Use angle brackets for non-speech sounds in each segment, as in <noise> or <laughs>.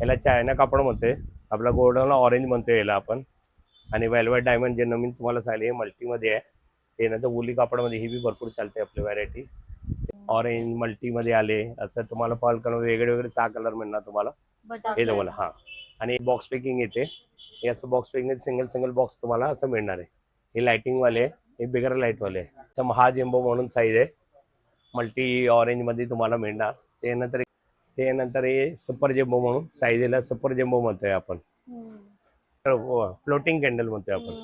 याला चायना कापड म्हणतोय. आपला गोल्डनला ऑरेंज म्हणतोय याला आपण. आणि वेल्वेट डायमंड जे नवीन तुम्हाला सांगितले हे मल्टीमध्ये आहे. ते नंतर वुली कापडमध्ये ही बी भरपूर चालते आपली व्हरायटी ऑरेंज मल्टीमध्ये आले. असं तुम्हाला पॉल कलर वेगळे वेगळे सहा कलर मिळणार तुम्हाला. हे तुम्हाला हा. आणि बॉक्स पॅकिंग येते. हे असं box packing single single box तुम्हाला असं मिळणार आहे. हे लाइटिंग वाले आहे, हे बिगर लाइट वाले आहे. तर मग हा जेम्बो म्हणून साईज आहे. मल्टी ऑरेंजमध्ये तुम्हाला मिळणार. ते नंतर ते नंतर हे सुपर जेम्बो म्हणून साईजला सुपर जेम्बो म्हणतोय आपण. फ्लोटिंग कॅन्डल म्हणतोय आपण.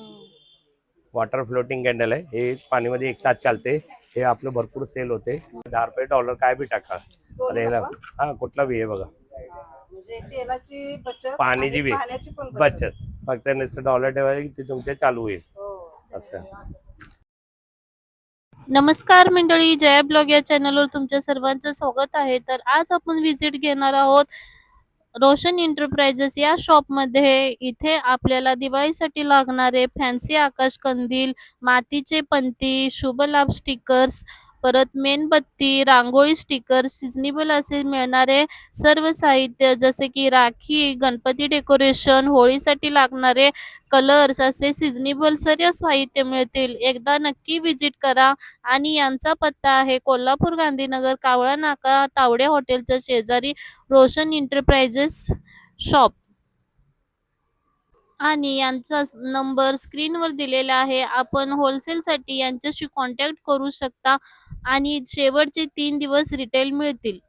वॉटर फ्लोटिंग कॅन्डल आहे. हे पाणीमध्ये एक तास चालते. हे आपलं भरपूर सेल होते. दहा रुपये डॉलर काय बी टाका. अरे नका? हा कुठला बी आहे बघा. म्हणजे पाण्याची आणि बी बचत. फक्त नुसतं डॉलर ठेवायचं की ते तुमच्या चालू होईल. हो. असं. नमस्कार मंडळी जया ब्लॉग या चॅनलवर तुमच्या सर्वांचं स्वागत आहे. तर आज आपण व्हिजिट घेणार आहोत रोशन एंटरप्राइजेस या शॉपमध्ये इथे आपल्याला दिवाळीसाठी लागणारे फॅन्सी आकाश कंदील मातीचे पंती शुभलाभ स्टिकर्स परत मेणबत्ती रांगोळी स्टिकर सिजनेबल असे मिळणारे सर्व साहित्य जसे की राखी गणपती डेकोरेशन होळीसाठी लागणारे कलर्स असे सिजनेबल सर्व साहित्य मिळतील. एकदा नक्की व्हिजिट करा. आणि यांचा पत्ता आहे कोल्हापूर गांधीनगर कावळा नाका तावडे हॉटेलच्या शेजारी रोशन एंटरप्राइजेस शॉप आणि यांचा नंबर स्क्रीनवर दिलेला आहे. आपण होलसेलसाठी यांच्याशी कॉन्टॅक्ट करू शकता. आणि शेवटचे तीन दिवस रिटेल मिळतील.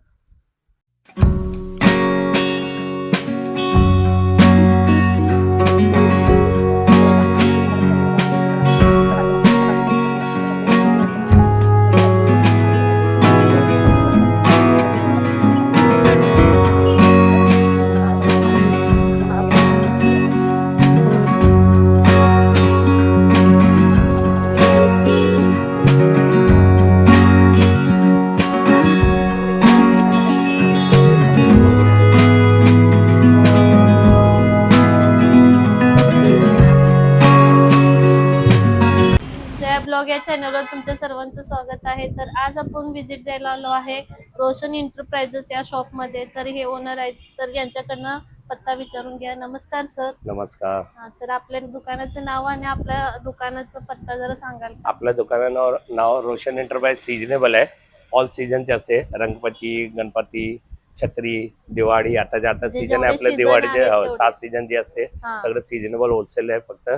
चॅनलवर तुमच्या सर्वांचं स्वागत आहे. तर आज आपण व्हिजिट द्यायला आलो आहे रोशन एंटरप्राइजेस या शॉपमध्ये तर हे ओनर आहेत. तर यांच्याकडनं पत्ता विचारून घ्या. नमस्कार सर नमस्कार. हा, तर आपल्या दुकानाचं नाव आणि आपल्या दुकानाचा पत्ता जरा सांगाल का? आपल्या दुकानावर नाव रोशन एंटरप्राइज सिजनेबल आहे. ऑल सीजनचे असते रंगपती गणपती छत्री दिवाळी आता जे आता जे सीजन आहे जेवढे आपलं season दिवाळीचे आहेत हो, तेवढे. सात सीजन जे असते हा. सगळं सिजनेबल होलसेल आहे फक्त.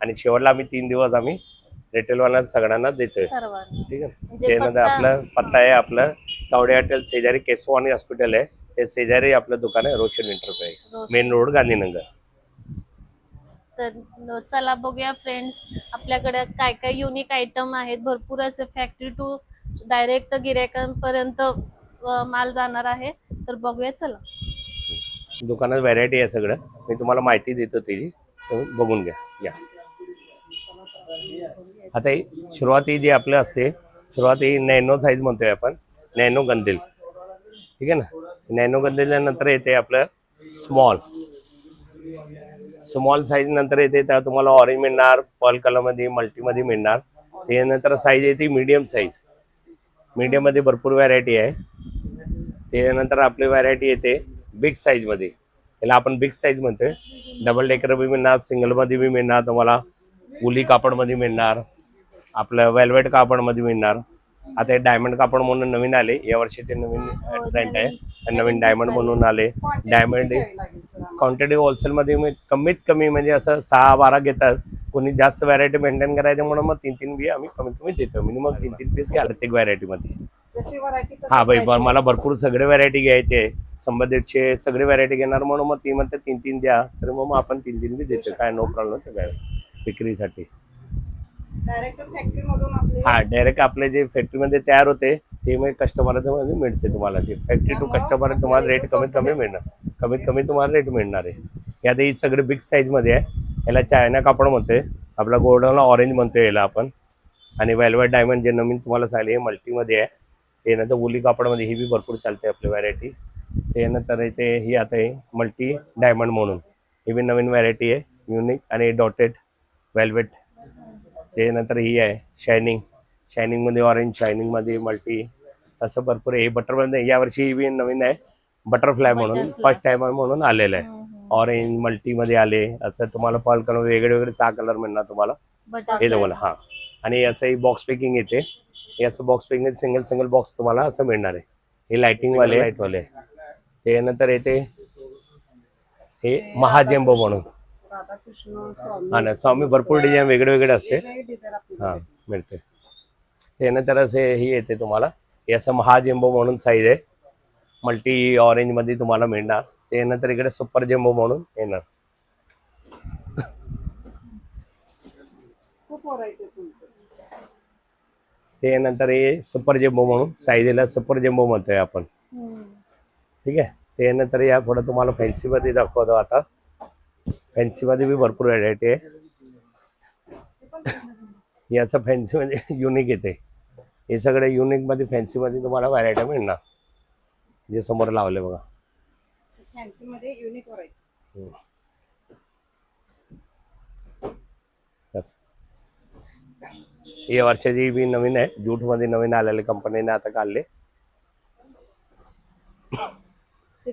आणि शेवटला आम्ही तीन दिवस आम्ही रिटेलवाल्या सगळ्यांना देतोय. सर्वांना. ठीक आहे? म्हणजे त्यानंतर पत्ता- आपलं पत्ता आहे आपलं तावडे हॉटेल शेजारी केसवानी हॉस्पिटल आहे. ते शेजारी आपलं दुकान आहे Roshan enterprise Roshan. Main road Gandhinagar. तर न- चला बघूया फ्रेंड्स आपल्याकडे काय काय युनिक आयटम आहेत. भरपूर असे फॅक्टरी टू डायरेक्ट गिरायकांपर्यंत अ, माल जाणार आहे. तर बघूया चला. दुकानात व्हरायटी आहे सगळं. मी तुम्हाला माहिती देतो त्याची तुम्ही बघून घ्या. या. आता सुरुवाती जी आपलं असते सुरुवाती नॅनो साईज म्हणतोय आपण नॅनो गंदील ठीक आहे ना? नॅनो गंदील नंतर येते आपलं स्मॉल स्मॉल साईज नंतर येते तर तुम्हाला ऑरेंज मिळणार पर्ल कलरमध्ये मल्टीमध्ये मिळणार. त्यानंतर साईज येते मीडियम साईज मीडियममध्ये भरपूर व्हरायटी आहे. त्यानंतर आपली व्हरायटी येते बिग साईजमध्ये याला आपण बिग साईज म्हणतोय. डबल डेकर बी मिळणार सिंगलमध्ये बी मिळणार तुम्हाला उली कापडमध्ये मिळणार. आपलं वेल्वेट कापडमध्ये मिळणार आता हे डायमंड कापड म्हणून नवीन आले. यावर्षी ते नवीन ट्रेंड आहे. आणि नवीन डायमंड म्हणून आले. डायमंड? क्वांटिटी होलसेलमध्ये मी कमीत कमी म्हणजे असं सहा बारा घेतात. कोणी जास्त व्हरायटी मेंटेन करायचं म्हणून मग तीन तीन बी आम्ही कमीत कमी देतो. मिनिमम तीन तीन पीस घ्या प्रत्येक व्हरायटीमध्ये हा भाई मला भरपूर सगळे व्हरायटी घ्यायचे. शंभर दीडशे सगळे व्हरायटी घेणार म्हणून मग ती म्हणते तीन तीन द्या. तर मग मग आपण तीन तीन बी देतो काय नो प्रॉब्लेम विक्रीसाठी. हा डायरेक्ट आपले जे फॅक्टरीमध्ये तयार होते ते मग कस्टमरच्या मध्ये मिळते तुम्हाला. ते फॅक्टरी टू कस्टमर तुम्हाला रेट कमीत कमी मिळणार. कमीत कमी तुम्हाला रेट मिळणार आहे. यात ही सगळे बिग साईजमध्ये आहे. याला चायना कापड म्हणतोय. आपला गोल्डनला ऑरेंज म्हणतोय याला आपण. आणि वेल्वेट डायमंड जे नवीन तुम्हाला सांगले हे मल्टीमध्ये आहे. त्यानंतर वुली कापडमध्ये ही बी भरपूर चालते आपली व्हरायटी त्यानंतर इथे ही आता आहे मल्टी डायमंड म्हणून. ही बी नवीन व्हरायटी आहे. युनिक आणि डॉटेड वेल्वेट त्यानंतर ही आहे शायनिंग शायनिंगमध्ये ऑरेंज शायनिंगमध्ये मल्टी असं भरपूर आहे. बटरमध्ये यावर्षी ही नवीन आहे. बटरफ्लाय म्हणून. फर्स्ट टाइम म्हणून आलेलं आहे. ऑरेंज मल्टी मध्ये आले. असं तुम्हाला पर्ल कलर वेगळे वेगळे सहा कलर मिळणार तुम्हाला. हे. तुम्हाला हा. आणि असं बॉक्स पॅकिंग येते. हे असं box packing single single box तुम्हाला असं मिळणार आहे. हे लाइटिंग वाले. लाइट वाले. ते नंतर येते हे महाजेम्बो म्हणून. हा ना स्वामी भरपूर डिझाईन वेगळे वेगळे असते. हा मिळते. त्यानंतर असे ही येते तुम्हाला. हे असं म्हणून साईज आहे. मल्टी ऑरेंजमध्ये तुम्हाला मिळणार. त्यानंतर इकडे सुपर जेम्बो म्हणून येणार. व्हरायटी त्यानंतर हे सुपर जेम्बो म्हणून साईजला सुपर जेम्बो म्हणतोय आपण. ठीक आहे? त्यानंतर या पुढे तुम्हाला फॅन्सी मध्ये दाखवतो आता. फॅन्सी मध्ये बी भरपूर व्हरायटी आहे. याचं फॅन्सी मध्ये युनिक येते हे सगळे युनिकमध्ये फॅन्सी मध्ये तुम्हाला व्हरायटी मिळणार. जे समोर लावले बघा. फॅन्सी मध्ये युनिक वर्षाची बी नवीन आहे. जूटमध्ये नवीन आलेले कंपनीने आता काढले. हे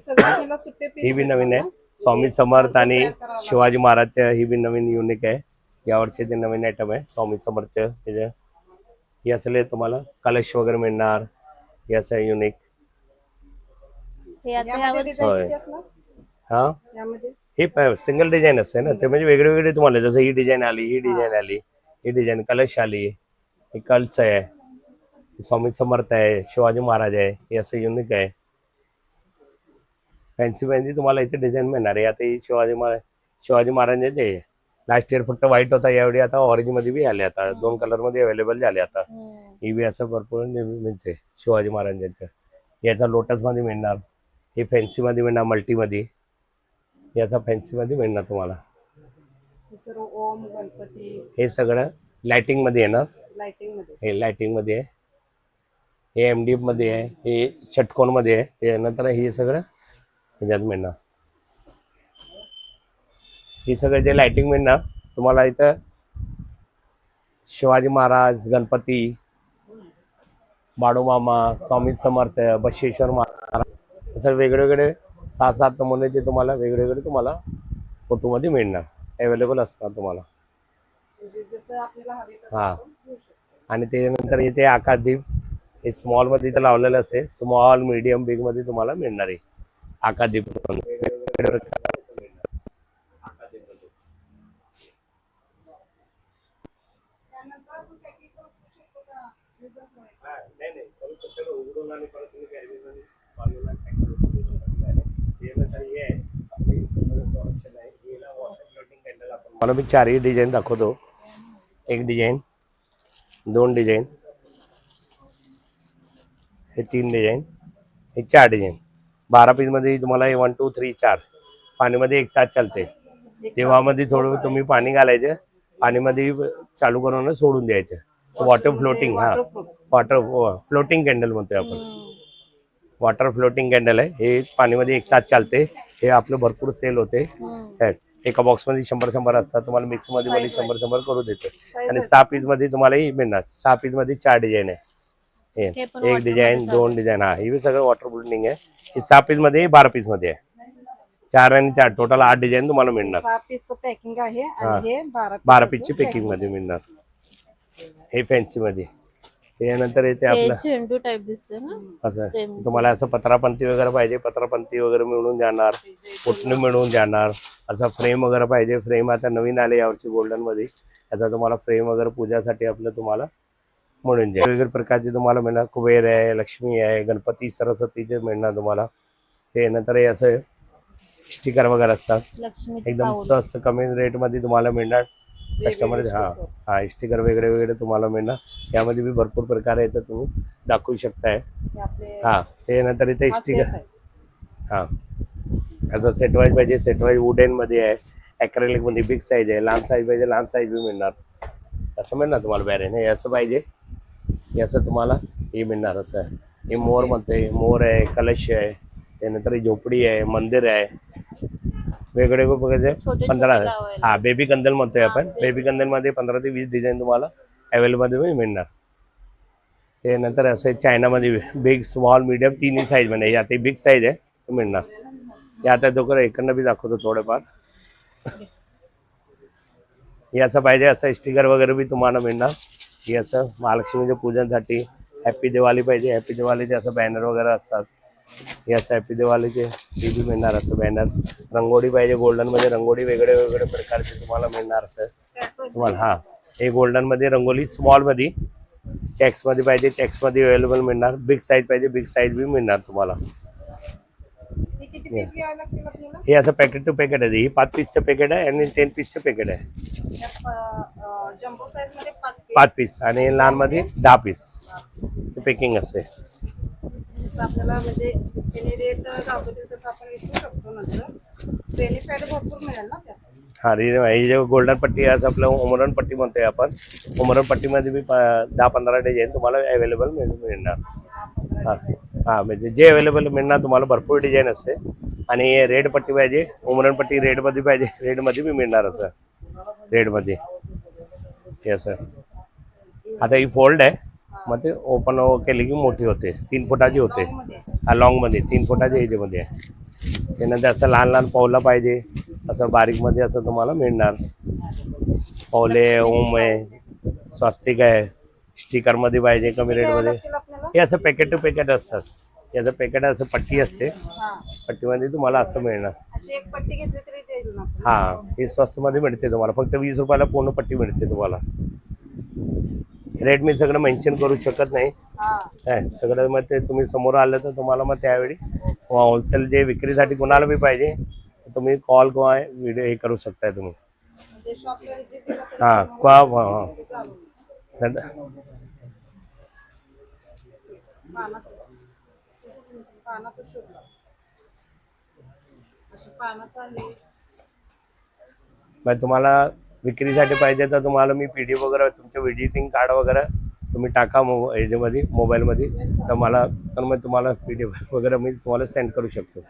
ही बी नवीन आहे. स्वामी समर्थ आणि शिवाजी महाराजच्या ही बी नवीन युनिक आहे. या वर्षीचे नवीन आयटम आहे स्वामी समर्थचं त्याचे हे असले तुम्हाला कलश वगैरे मिळणार हे असं युनिक हे होय. हा? यामध्ये? हे सिंगल डिझाईन असते ना ते म्हणजे वेगळे वेगळे तुम्हाला जसं ही डिझाईन आली ही डिझाईन आली ही डिझाईन कलश आली ही कल्च आहे स्वामी समर्थ आहे शिवाजी महाराज आहे हे असं युनिक आहे. फॅन्सी फॅन्सी तुम्हाला इथे डिझाईन मिळणार आहे. आता ही शिवाजी महाराज शिवाजी महाराजांचे लास्ट इयर फक्त व्हाईट होता यावेळी आता ऑरेंजमध्ये बी आले आता. दोन कलरमध्ये अवेलेबल झाले आता. ही बी असं भरपूर मिळते शिवाजी महाराजांच्या याचा लोटसमध्ये मिळणार. हे फॅन्सी मध्ये मिळणार मल्टी मध्ये. याचा फॅन्सी मध्ये मिळणार तुम्हाला. हे ओम गणपती. हे सगळं लाइटिंगमध्ये येणार. लाइटिंगमध्ये. हे लाइटिंगमध्ये आहे. हे एम डी एफमध्ये आहे. हे षटकोनमध्ये आहे. त्यानंतर हे सगळं ह्याच्यात मिळणार. हे सगळं जे लाइटिंग मिळणार तुम्हाला इथं शिवाजी महाराज गणपती बाळूमामा स्वामी समर्थ बसवेश्वर महाराज असं वेगवेगळे सात सात नमुन्याचे तुम्हाला वेगवेगळे तुम्हाला फोटोमध्ये मिळणार. अवेलेबल असणार तुम्हाला. म्हणजे हा. आणि त्यानंतर इथे आकाशदीप हे स्मॉलमध्ये इथं लावलेलं असेल स्मॉल मीडियम बिगमध्ये तुम्हाला मिळणार आहे. आकाशदीप मला मी चारही डिझाईन दाखवतो एक डिझाईन दोन डिझाईन हे तीन डिझाईन हे चार डिझाईन बारा पीसमध्ये तुम्हाला हे वन टू थ्री चार. पाणीमध्ये एक तास चालते तेव्हामध्ये थोडं तुम्ही पाणी घालायचं. पाणीमध्ये चालू करून सोडून द्यायचं. वॉटर फ्लोटिंग हा. वॉटर फ्लोटिंग कॅन्डल म्हणतोय आपण. वॉटर फ्लोटिंग कॅन्डल आहे. हे पाणीमध्ये एक तास चालते हे आपलं भरपूर सेल होते. एका बॉक्समध्ये शंभर शंभर असतात. तुम्हाला मिक्समध्ये शंभर शंभर करू देतो. आणि. सहा पीसमध्ये तुम्हाला ही मिळणार. सहा पीसमध्ये चार डिझाईन आहे. हे एक डिझाईन दोन डिझाईन हा हे सगळं वॉटर प्रूफिंग आहे. हे सहा पीसमध्ये बारा पीसमध्ये आहे. चार आणि चार टोटल आठ डिझाईन तुम्हाला मिळणार. सहा पीसचं पॅकिंग आहे हा. आणि हे बारा पीसची चं पॅकिंगमध्ये मिळणार. हे फॅन्सी मध्ये. त्यानंतर येते आपलं झेंडू टाइप दिसते ना? असं. तुम्हाला असं पत्रापंती वगैरे पाहिजे पत्रापंती वगैरे मिळून जाणार. पुटणी मिळून जाणार. असं फ्रेम वगैरे पाहिजे. फ्रेम आता नवीन आले यावर्षी गोल्डनमध्ये. आता तुम्हाला फ्रेम वगैरे पूजासाठी आपलं तुम्हाला मिळून जाईल वेगवेगळ्या प्रकारचे तुम्हाला मिळणार कुबेर आहे लक्ष्मी आहे गणपती सरस्वतीचे मिळणार तुम्हाला ते नंतर हे असं स्टिकर वगैरे असतात. एकदम स्वस्त कमी रेटमध्ये तुम्हाला मिळणार. कस्टमर हा हा स्टिकर वेगळे वेगळे तुम्हाला मिळणार. यामध्ये बी भरपूर प्रकार आहे तर तुम्ही. दाखवू शकताय. हे ते नंतर इथे हा स्टिकर. हा. असं सेट वाईज पाहिजे सेट वाईज वुडेन मध्ये आहे. अॅक्रेलिकमध्ये बिग साईज आहे. लहान साईज पाहिजे लहान साईज बी मिळणार. असं मिळणार तुम्हाला बॅरेन हे असं पाहिजे. याचं तुम्हाला हे मिळणार असं आहे. हे मोर म्हणते मोर आहे कलश आहे त्यानंतर झोपडी आहे मंदिर आहे. वेगळे छोटे पंधरा. हा बेबी कंदल म्हणतोय आपण. बेबी कंदलमध्ये पंधरा ते वीस डिझाईन तुम्हाला अवेलेबल मिळणार. ते नंतर असं चायनामध्ये बिग स्मॉल मीडियम तिन्ही साईजमध्ये. आता बिग साईज आहे ते मिळणार. हे आता दोघं इकडनं बी दाखवतो थोडेफार. हे असं पाहिजे असं स्टिकर वगैरे बी तुम्हाला मिळणार. की असं महालक्ष्मीच्या पूजनसाठी हॅपी दिवाळी पाहिजे. हॅपी दिवाळीचे असं बॅनर वगैरे असतात. हे असं हॅपी दिवाळीचे ते बी मिळणार असं बॅनर रंगोळी पाहिजे गोल्डनमध्ये रंगोळी वेगळे वेगळे प्रकारचे तुम्हाला मिळणार असं. तुम्हाला हां. हे गोल्डनमध्ये रंगोली स्मॉलमध्ये चॅक्समध्ये पाहिजे चॅक्समध्ये अवेलेबल मिळणार. बिग साईज पाहिजे बिग साईज बी मिळणार तुम्हाला. हे असं पॅकेट टू पॅकेट आहे. ही पाच पीसचं पॅकेट आहे आणि टेन पीसचं पॅकेट आहे. मध्ये पाच पीस आणि लहानमध्ये दहा पीस पॅकिंग असते. आपल्याला म्हणजे त्याने रेट दाखवतील तसं आपण विचारू शकतो नंतर. बेनिफिट भरपूर मिळेल ना त्यात. हा रे ही जे गोल्डन पट्टी आहे असं आपलं उमरण पट्टी म्हणतोय आपण. उमरण पट्टीमध्ये बी प- दहा पंधरा डिझाईन तुम्हाला अवेलेबल मिळणार. हां. हां म्हणजे जे अवेलेबल मिळणार तुम्हाला भरपूर डिझाईन असते. आणि रेड पट्टी पाहिजे उमरण पट्टी रेडमध्ये पाहिजे रेडमध्ये बी मिळणार सर रेडमध्ये हे सर आता ही फोल्ड आहे. मग ते ओपन केली की मोठी होते. तीन फुटाची होते. हा लॉंगमध्ये तीन फुटाच्या याच्यामध्ये आहे त्यानंतर असं लहान लहान पावला पाहिजे. असं बारीकमध्ये असं तुम्हाला मिळणार. पावले ओम आहे स्वास्तिक आहे. स्टिकरमध्ये पाहिजे कमी रेटमध्ये. हे असं पॅकेट टू पॅकेट असतात. याचं पॅकेट असं पट्टी असते. हा. पट्टीमध्ये तुम्हाला असं मिळणार. हां हे स्वस्तमध्ये मिळते तुम्हाला. फक्त वीस रुपयाला पूर्ण पट्टी मिळते तुम्हाला. रेट मी सगळं मेन्शन करू शकत नाही. हा. काय सगळं मग ते तुम्ही समोर आलं तर तुम्हाला मग त्यावेळी होलसेल जे विक्रीसाठी कोणाला बी पाहिजे तुम्ही कॉल किंवा व्हिडिओ हे करू शकताय तुम्ही. म्हणजे हां का हां पानाचं पानाचं शोधलं अशी पानाचं मग म्हणजे तुम्हाला विक्रीसाठी पाहिजे तर तुम्हाला मी पी डी वगैरे तुमचं विजिटिंग कार्ड वगैरे तुम्ही टाका मो याच्यामध्ये मोबाईलमध्ये. तर मला तर मग तुम्हाला पी डी वगैरे मी तुम्हाला सेंड करू शकतो.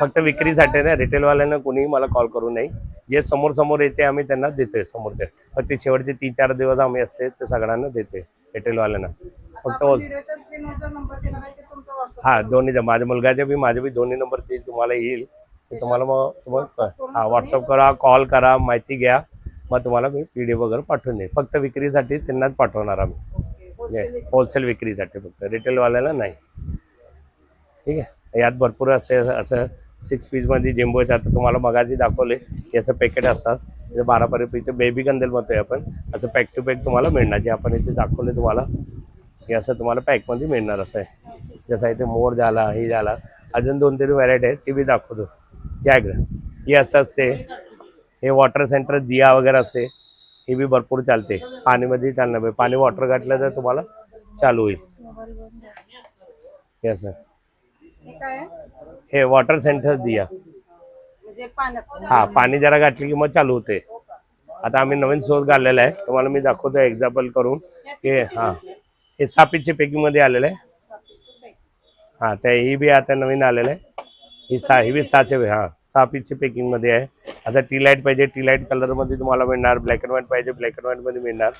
फक्त विक्रीसाठी ना रिटेलवाल्यांना कोणीही मला कॉल करू नये. जे समोर समोर येते आम्ही त्यांना देतोय समोर ते फक्त ते शेवटचे तीन चार दिवस आम्ही असते ते सगळ्यांना देते रिटेलवाल्यांना फक्त हा दोन्ही माझ्या मुलगाचे बी माझे बी दोन्ही नंबर ते तुम्हाला येईल. तुम्हाला मग तुम्हाला हा व्हॉट्सअप करा कॉल करा माहिती घ्या. मग तुम्हाला मी पी डी वगैरे पाठवून देईन फक्त विक्रीसाठी त्यांनाच पाठवणार आम्ही. होलसेल होलसेल विक्रीसाठी. फक्त. रिटेलवाल्याला नाही. ठीक आहे? यात भरपूर असे असं सिक्स पीसमध्ये जेम्बोचे आता तुम्हाला मगाशी दाखवले याचं पॅकेट असतात. ते बारापर्यंत इथे बेबी कंदेल म्हणतोय आपण. असं पॅक टू पॅक तुम्हाला मिळणार. जे आपण इथे दाखवले तुम्हाला हे असं तुम्हाला पॅकमध्ये मिळणार असं आहे. जसं इथे मोर झाला हे झाला. अजून दोन तरी व्हरायटी आहेत ती बी दाखवतो. या इकडं. हे असं असते. हे वॉटर सेंटर दिया वगैरे असते. हे बी भरपूर चालते. पाणीमध्ये चालणार पाहिजे पाणी वॉटर घातलं तर तुम्हाला चालू होईल. हे असं. हे वॉटर सेंटर दिया. म्हणजे हा पाणी जरा घातली की मग चालू होते. आता आम्ही नवीन सोर्स घातलेला आहे. तुम्हाला मी दाखवतो एक्झाम्पल करून. हे हा. हे सापीचे पॅकिंगमध्ये आलेलं आहे. हां हा त्या ही बी आता नवीन आलेलं आहे. ही सा ही बी सहाचे हा सहा पीसचे पॅकिंगमध्ये आहे. आता टी लाइट पाहिजे टी लाइट कलरमध्ये तुम्हाला मिळणार ब्लॅक अँड व्हाईट पाहिजे ब्लॅक अँड व्हाईटमध्ये मिळणार.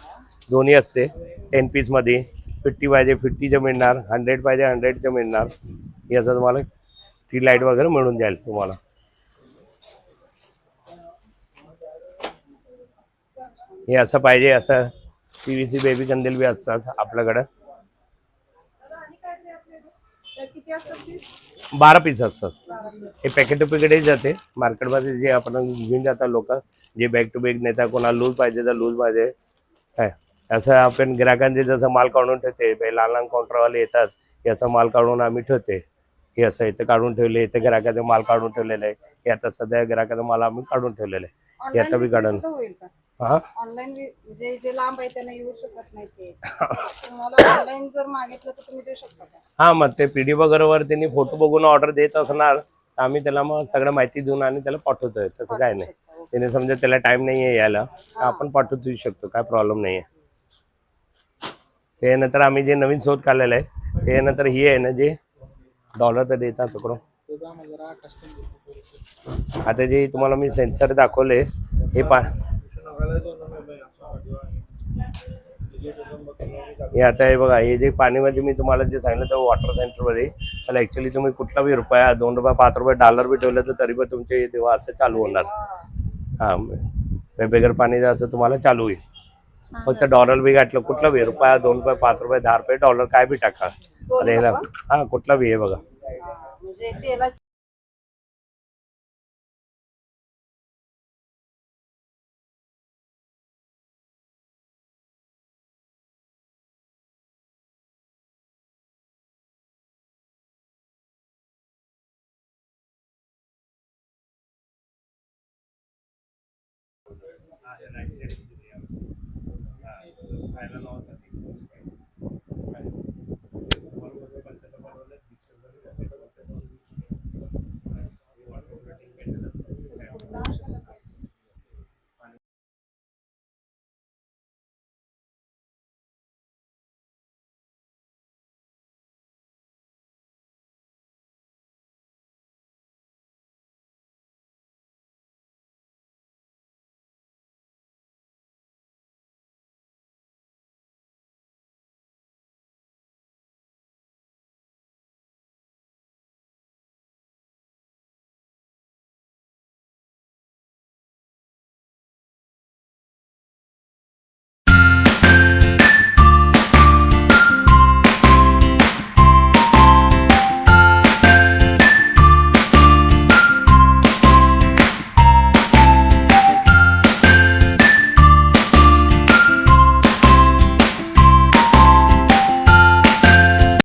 दोन्ही असते टेन पीसमध्ये. फिफ्टी पाहिजे फिफ्टीचं मिळणार हंड्रेड पाहिजे हंड्रेडचं मिळणार. याचं तुम्हाला टी लाइट वगैरे मिळून जाईल तुम्हाला. हे असं पाहिजे असं पी व्ही सी बेबी कंदील बी असतात आपल्याकडं. बारा पीस असतात. हे पॅकेट टू पॅकेटही जाते. मार्केटमध्ये जे आपण घेऊन जातात लोक जे बॅग टू बॅग नेतात कोणाला लूज पाहिजे तर लूज पाहिजे. काय? असं आपण ग्राहकांचे जसं माल काढून ठेवते लहान लहान काउंटरवाले येतात याचा माल काढून आम्ही ठेवते. हे असं इथं काढून ठेवले इथं गिराकाचं माल काढून ठेवलेलं आहे. हे आता सध्या गिराकाचा माल आम्ही काढून ठेवलेलं आहे. हे आता बी काढून हां? ऑनलाईन जे लांब आहे त्यांना येऊ शकत नाही ते. <laughs> तुम्हाला ऑनलाईन जर मागितलं तर तुम्ही देऊ शकता का? मग ते पी डी वगैरेवर त्यांनी फोटो बघून ऑर्डर देत असणार. तर आम्ही त्याला मग सगळं माहिती देऊन आणि त्याला पाठवतोय. तसं काय नाही. त्याने समजा त्याला टाइम नाही आहे यायला तर आपण पाठवू देऊ शकतो. काय प्रॉब्लेम नाही आहे. ते नंतर आम्ही जे नवीन शोध काढलेलं आहे ते नंतर ही आहे ना जे डॉलर तर देतात तुकडं आता जे तुम्हाला मी सेन्सर दाखवले हे पा हे आता हे बघा हे जे पाणीमध्ये मी तुम्हाला जे सांगितलं ते वॉटर सेंटरमध्ये त्याला ऍक्च्युली तुम्ही कुठला बी रुपया दोन रुपये पाच रुपये डॉलर बी ठेवलं तर तरी पण तुमचे तेव्हा असं चालू होणार. हा. बेगर पाणी असं तुम्हाला चालू होईल. फक्त डॉलर बी घातलं कुठलं बी रुपया दोन रुपये पाच रुपये दहा रुपये डॉलर काय बी टाका. रुपये? हा कुठला बी हे बघा. 啊，我们这店那。